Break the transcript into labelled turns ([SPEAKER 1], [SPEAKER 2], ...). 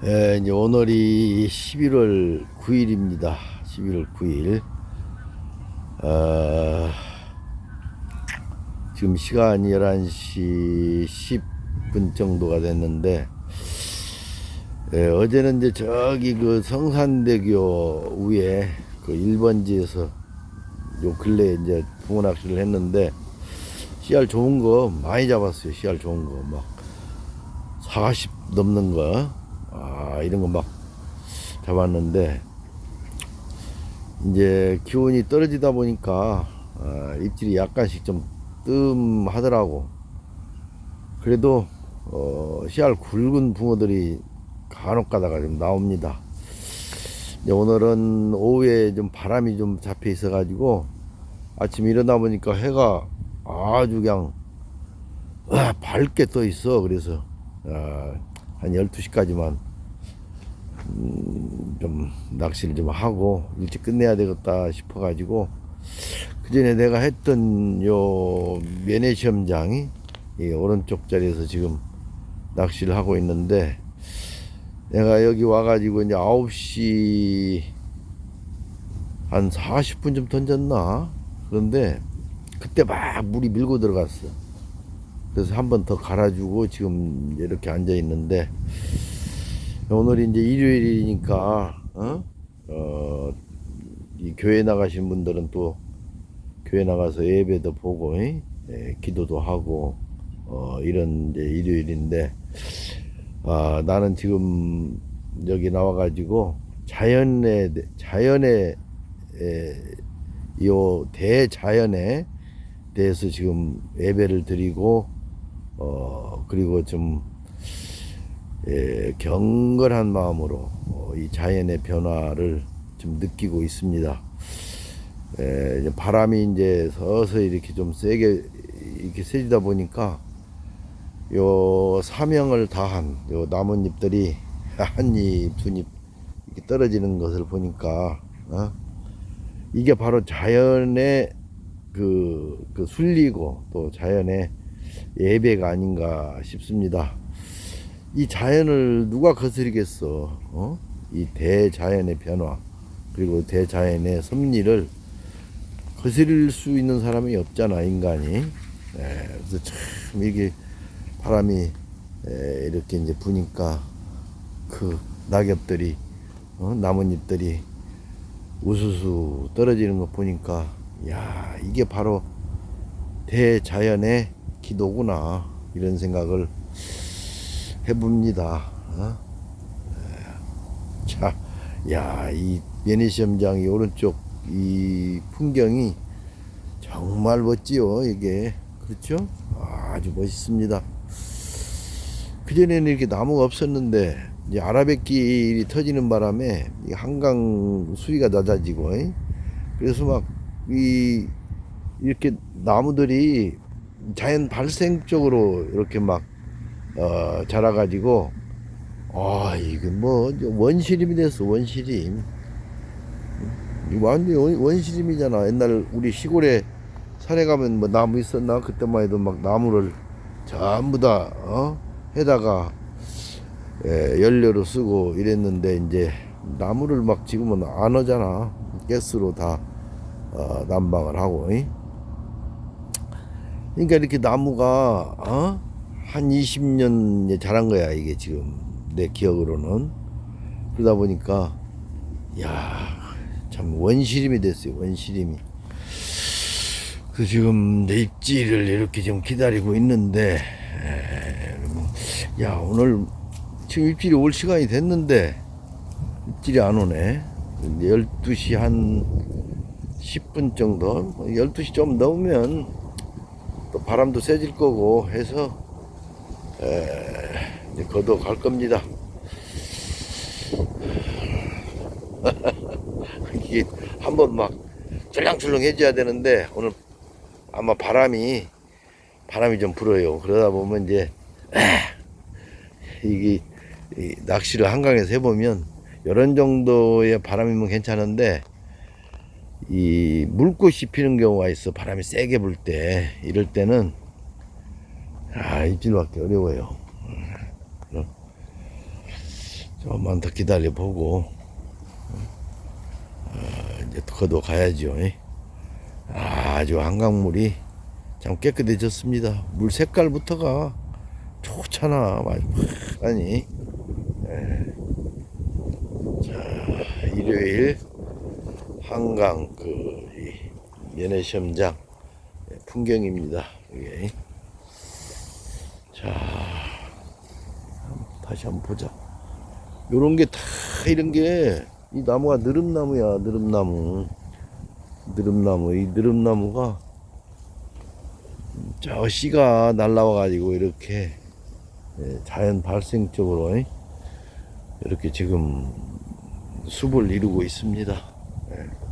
[SPEAKER 1] 에, 이제 오늘이 11월 9일입니다. 11월 9일. 어, 지금 시간이 11시 10분 정도가 됐는데, 에, 어제는 이제 저기 그 성산대교 위에 그 1번지에서 요 근래에 이제 붕어 낚시를 했는데, 씨알 좋은 거 많이 잡았어요. 씨알 좋은 거. 막, 40 넘는 거. 아, 이런 거 막 잡았는데, 이제 기온이 떨어지다 보니까, 아, 입질이 약간씩 좀 뜸하더라고. 그래도, 어, 씨알 굵은 붕어들이 간혹 가다가 좀 나옵니다. 오늘은 오후에 좀 바람이 좀 잡혀 있어 가지고, 아침 일어나 보니까 해가 아주 그냥, 아, 밝게 떠 있어. 그래서, 아, 한 12시까지만 음, 좀 낚시를 좀 하고 일찍 끝내야 되겠다 싶어 가지고 그 전에 내가 했던 요 면회 시험장이 이 오른쪽 자리에서 지금 낚시를 하고 있는데 내가 여기 와가지고 이제 9시 한 40분 좀 던졌나? 그런데 그때 막 물이 밀고 들어갔어. 그래서 한 번 더 갈아주고 지금 이렇게 앉아 있는데 오늘이 이제 일요일이니까 어? 어, 이 교회 나가신 분들은 또 교회 나가서 예배도 보고 예? 예, 기도도 하고 어, 이런 이제 일요일인데 아, 나는 지금 여기 나와가지고 자연의 자연의 에, 요 대자연에 대해서 지금 예배를 드리고 어 그리고 좀 예, 경건한 마음으로 어, 이 자연의 변화를 좀 느끼고 있습니다. 예, 이제 바람이 이제 서서히 이렇게 좀 세게 이렇게 세지다 보니까 요 사명을 다한 요 나뭇잎들이 한 잎, 두 잎 이렇게 떨어지는 것을 보니까 어? 이게 바로 자연의 그, 그 순리고 또 자연의 예배가 아닌가 싶습니다. 이 자연을 누가 거스리겠어? 어? 이 대자연의 변화 그리고 대자연의 섭리를 거스릴 수 있는 사람이 없잖아 인간이. 예, 그래서 참 이게 바람이 에, 이렇게 이제 부니까 그 낙엽들이 어? 나뭇잎들이 우수수 떨어지는 거 보니까 야 이게 바로 대자연의 기도구나 이런 생각을 해봅니다. 어? 자, 야, 이 베네시엄장이 오른쪽 이 풍경이 정말 멋지요, 이게. 그렇죠? 아주 멋있습니다. 그전에는 이렇게 나무가 없었는데, 이제 아라뱃길이 터지는 바람에 이 한강 수위가 낮아지고, 이? 그래서 막, 이, 이렇게 나무들이 자연 발생적으로 이렇게 막, 어, 자라가지고, 아, 이거 뭐, 원시림이 됐어, 원시림. 완전 원- 원시림이잖아. 옛날 우리 시골에 산에 가면 뭐 나무 있었나? 그때만 해도 막 나무를 전부 다, 어? 해다가, 예, 연료로 쓰고 이랬는데, 이제 나무를 막 지금은 안 하잖아. 가스로 다, 어, 난방을 하고, 이? 그러니까 이렇게 나무가, 어? 한 20년 자란 거야, 이게 지금. 내 기억으로는. 그러다 보니까, 야, 참 원시림이 됐어요, 원시림이. 그래서 지금 내 입질을 이렇게 좀 기다리고 있는데, 야, 오늘 지금 입질이 올 시간이 됐는데, 입질이 안 오네. 12시 한 10분 정도, 12시 좀 넘으면 또 바람도 세질 거고 해서, 에, 이제 걷어 갈 겁니다. 이게 한번 막 출렁출렁 해줘야 되는데 오늘 아마 바람이 바람이 좀 불어요. 그러다 보면 이제 이게 이 낚시를 한강에서 해보면 이런 정도의 바람이면 괜찮은데 이 물꽃이 피는 경우가 있어 바람이 세게 불 때 이럴 때는 아 입질 받기 어려워요. 조금만 더 기다려 보고 어, 이제 거둬 가야죠. 아주 한강물이 참 깨끗해졌습니다. 물 색깔부터가 좋잖아. 아니 자 일요일 한강 그이 연해시험장 풍경입니다. 이게 자 다시 한번 보자. 요런 게 다 이런 게 이 나무가 느릅나무야 느릅나무 느릅나무 이 느릅나무가 저 씨가 날라와 가지고 이렇게 예, 자연 발생적으로 이, 이렇게 지금 숲을 이루고 있습니다. 예.